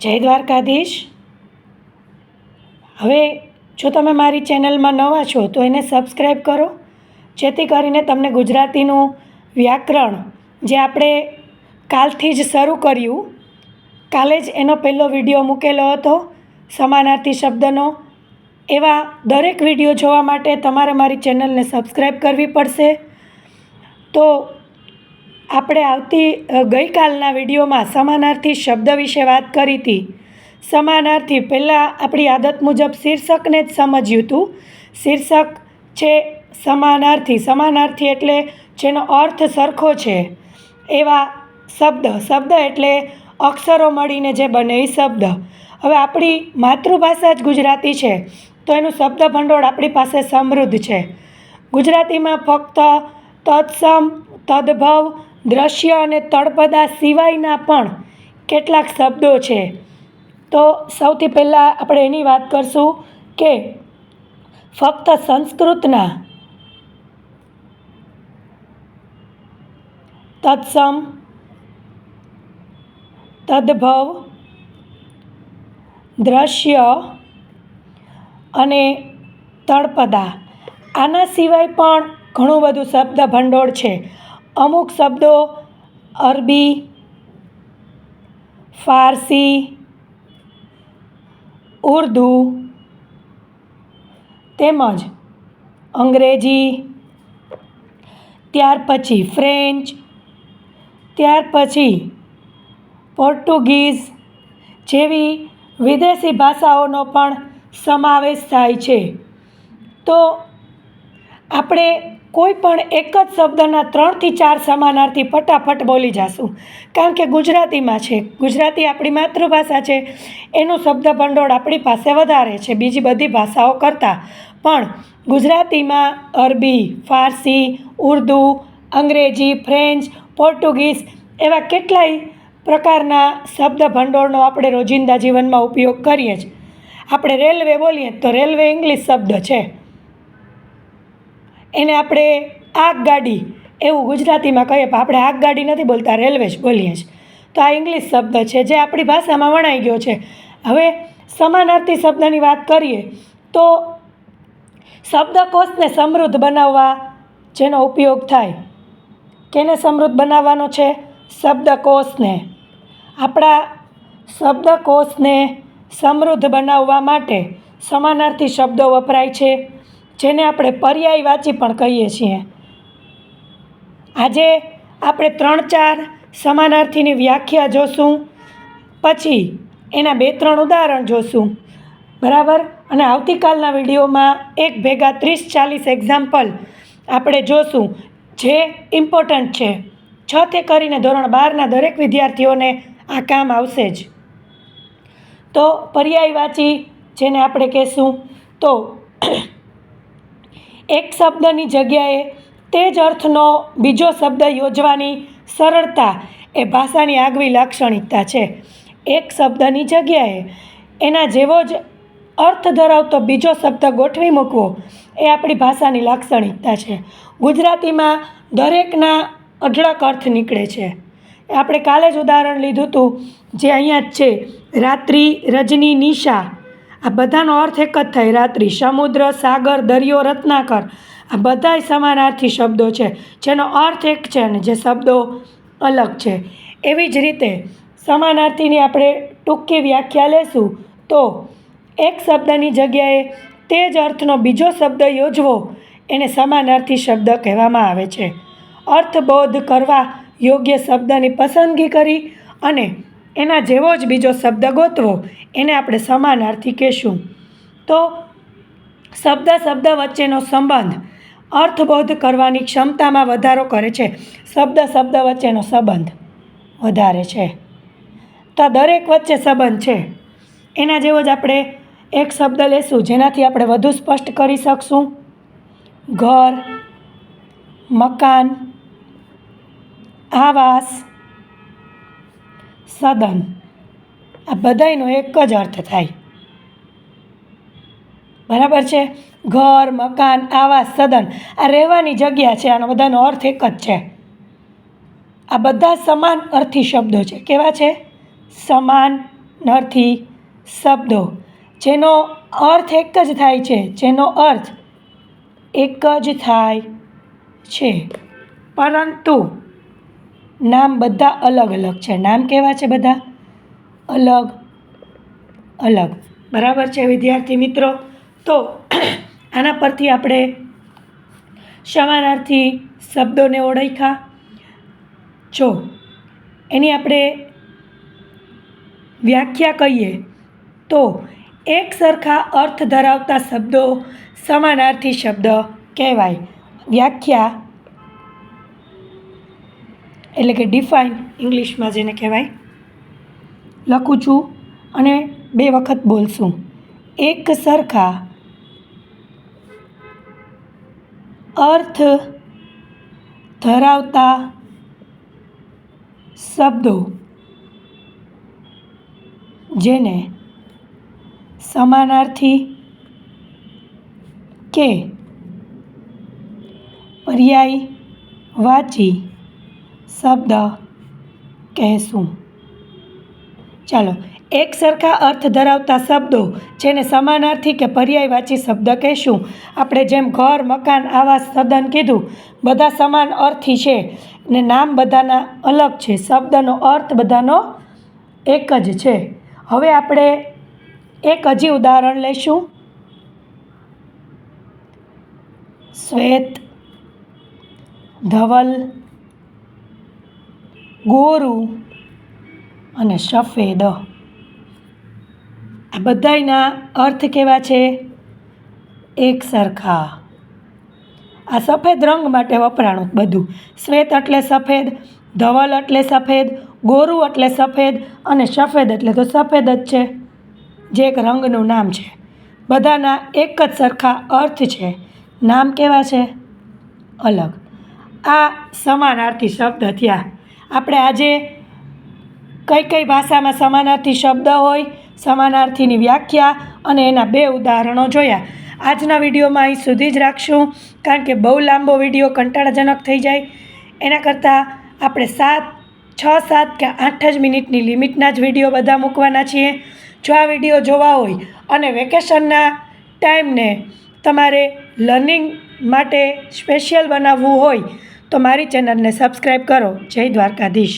જય દ્વારકાધીશ. હવે જો તમે મારી ચેનલમાં નવા છો, તો એને સબસ્ક્રાઈબ કરો. જેથી કરીને તમને ગુજરાતીનું વ્યાકરણ જે આપણે કાલથી જ શરૂ કર્યું, કાલે જ એનો પહેલો વીડિયો મૂકેલો હતો, સમાનાર્થી શબ્દનો, એવા દરેક વીડિયો જોવા માટે તમારે મારી ચેનલને સબસ્ક્રાઈબ કરવી પડશે. તો આપણે આવતી ગઈકાલના વિડીયોમાં સમાનાર્થી શબ્દ વિશે વાત કરી હતી. સમાનાર્થી પહેલાં આપણી આદત મુજબ શીર્ષકને જ સમજ્યું હતું શીર્ષક છે સમાનાર્થી. સમાનાર્થી એટલે જેનો અર્થ સરખો છે. એવા શબ્દ. શબ્દ એટલે અક્ષરો મળીને જે બને એ શબ્દ. હવે આપણી માતૃભાષા જ ગુજરાતી છે, તો એનું શબ્દ ભંડોળ આપણી પાસે સમૃદ્ધ છે. ગુજરાતીમાં ફક્ત તત્સમ, તદ્ભવ દ્રશ્ય અને તળપદા સિવાયના પણ કેટલાક શબ્દો છે. તો સૌથી પહેલાં આપણે એની વાત કરશું કે ફક્ત સંસ્કૃતના તત્સમ, તદ્ભવ, દ્રશ્ય અને તળપદા. આના સિવાય પણ ઘણું બધું શબ્દ ભંડોળ છે. અમુક શબ્દો અરબી, ફારસી, ઉર્દુ, તેમજ અંગ્રેજી, ત્યાર પછી ફ્રેન્ચ, ત્યાર પછી પોર્ટુગીઝ જેવી વિદેશી ભાષાઓનો પણ સમાવેશ થાય છે. તો આપણે કોઈ પણ એક જ શબ્દના ત્રણથી ચાર સમાનાર્થી ફટાફટ બોલી જશું. કારણ કે ગુજરાતીમાં છે. ગુજરાતી આપણી માતૃભાષા છે. એનું શબ્દ ભંડોળ આપણી પાસે વધારે છે. બીજી બધી ભાષાઓ કરતાં. પણ ગુજરાતીમાં અરબી, ફારસી, ઉર્દુ, અંગ્રેજી, ફ્રેન્ચ, પોર્ટુગીઝ એવા કેટલાય પ્રકારના શબ્દ ભંડોળનો આપણે રોજિંદા જીવનમાં ઉપયોગ કરીએ છીએ આપણે રેલવે બોલીએ તો રેલવે ઇંગ્લિશ શબ્દ છે. એને આપણે આગગાડી એવું ગુજરાતીમાં કહીએ પણ આપણે આગગાડી નથી બોલતા રેલવે જ બોલીએ છીએ. તો આ ઇંગ્લિશ શબ્દ છે જે આપણી ભાષામાં વણાઈ ગયો છે. હવે સમાનાર્થી શબ્દની વાત કરીએ તો શબ્દકોશને સમૃદ્ધ બનાવવા જેનો ઉપયોગ થાય. કેને સમૃદ્ધ બનાવવાનો છે? શબ્દકોશને. આપણા શબ્દકોશને સમૃદ્ધ બનાવવા માટે સમાનાર્થી શબ્દો વપરાય છે. જેને આપણે પર્યાયવાચી પણ કહીએ છીએ. આજે આપણે ત્રણ ચાર સમાનાર્થીની વ્યાખ્યા જોશું, પછી એના બે ત્રણ ઉદાહરણ જોશું. બરાબર? અને આવતીકાલના વિડીયોમાં એક ભેગા ત્રીસ ચાલીસ એક્ઝામ્પલ આપણે જોશું, જે ઇમ્પોર્ટન્ટ છે. છ તે કરીને ધોરણ બારના દરેક વિદ્યાર્થીઓને આ કામ આવશે જ. તો પર્યાયવાચી જેને આપણે કહેશું, તો એક શબ્દની જગ્યાએ તે જ અર્થનો બીજો શબ્દ યોજવાની સરળતા એ ભાષાની આગવી લાક્ષણિકતા છે. એક શબ્દની જગ્યાએ એના જેવો જ અર્થ ધરાવતો બીજો શબ્દ ગોઠવી મૂકવો એ આપણી ભાષાની લાક્ષણિકતા છે. ગુજરાતીમાં દરેકના અઢળક અર્થ નીકળે છે. આપણે કાલે જ ઉદાહરણ લીધું હતું જે અહીંયા જ છે. રાત્રિ રજની નિશા. આ બધાનો અર્થ એક જ થાય. રાત્રિ, સમુદ્ર, સાગર, દરિયો, રત્નાકર. આ બધાય સમાનાર્થી શબ્દો છે. જેનો અર્થ એક છે અને જે શબ્દો અલગ છે. એવી જ રીતે સમાનાર્થીની આપણે ટૂંકી વ્યાખ્યા લેશું. તો એક શબ્દની જગ્યાએ તે જ અર્થનો બીજો શબ્દ યોજવો એને સમાનાર્થી શબ્દ કહેવામાં આવે છે. અર્થબોધ કરવા યોગ્ય શબ્દની પસંદગી કરી અને એના જેવો જ બીજો શબ્દ ગોતવો, એને આપણે સમાનાર્થી કહેશું. તો શબ્દ શબ્દ વચ્ચેનો સંબંધ અર્થબોધ કરવાની ક્ષમતામાં વધારો કરે છે. શબ્દ શબ્દ વચ્ચેનો સંબંધ વધારે છે. તો દરેક વચ્ચે સંબંધ છે. એના જેવો જ આપણે એક શબ્દ લેશું, જેનાથી આપણે વધુ સ્પષ્ટ કરી શકશું. ઘર, મકાન, આવાસ સદન આ બધાયનો એક જ અર્થ થાય. બરાબર છે? ઘર, મકાન, આવાસ, સદન. આ રહેવાની જગ્યા છે, આનો બધાનો અર્થ એક જ છે. આ બધા સમાન અર્થી શબ્દો છે. કેવા છે? સમાન અર્થી શબ્દો. જેનો અર્થ એક જ થાય છે. જેનો અર્થ એક જ થાય છે. પરંતુ નામ બધા અલગ અલગ છે. નામ કેવા છે બધા? અલગ. અલગ. બરાબર છે વિદ્યાર્થી મિત્રો? તો આના પરથી આપણે સમાનાર્થી શબ્દોને ઓળખ્યા. જો, એની આપણે વ્યાખ્યા કહીએ, તો એક સરખા અર્થ ધરાવતા શબ્દો સમાનાર્થી શબ્દ કહેવાય. વ્યાખ્યા એટલે કે ડિફાઇન ઇંગ્લિશમાં જેને કહેવાય, લખું છું અને બે વખત બોલશું. એક સરખા અર્થ ધરાવતા શબ્દો જેને સમાનાર્થી કે પર્યાય વાચી શબ્દ કહેશું. ચાલો, એક સરખા અર્થ ધરાવતા શબ્દો જેને સમાનાર્થી કે પર્યાયવાચી શબ્દ કહેશું. આપણે જેમ ઘર, મકાન, આવાસ, સદન કીધું, બધા સમાન અર્થી છે ને નામ બધાના અલગ છે. શબ્દનો અર્થ બધાનો એક જ છે. હવે આપણે એક હજી ઉદાહરણ લઈશું. શ્વેત, ધવલ ગોરું અને સફેદ. આ બધાયના અર્થ કેવા છે? એક સરખા. આ સફેદ રંગ માટે વપરાણું બધું. શ્વેત એટલે સફેદ, ધવલ એટલે સફેદ, ગોરું એટલે સફેદ અને સફેદ એટલે તો સફેદ જ છે. જે એક રંગનું નામ છે. બધાના એક જ સરખા અર્થ છે. નામ કેવા છે? અલગ. આ સમાનાર્થી શબ્દ થયા. આપણે આજે કઈ કઈ ભાષામાં સમાનાર્થી શબ્દ હોય, સમાનાર્થીની વ્યાખ્યા અને એના બે ઉદાહરણો જોયા. આજના વિડીયોમાં અહીં સુધી જ રાખશું, કારણ કે બહુ લાંબો વીડિયો કંટાળાજનક થઈ જાય. એના કરતાં આપણે સાત, છ, સાત કે આઠ જ મિનિટની લિમિટના જ વીડિયો બધા મૂકવાના છીએ. જો આ વીડિયો જોવા હોય અને વેકેશનના ટાઈમને તમારે લર્નિંગ માટે સ્પેશિયલ બનાવવું હોય તો મારી ચેનલને સબસ્ક્રાઈબ કરો. જય દ્વારકાધીશ.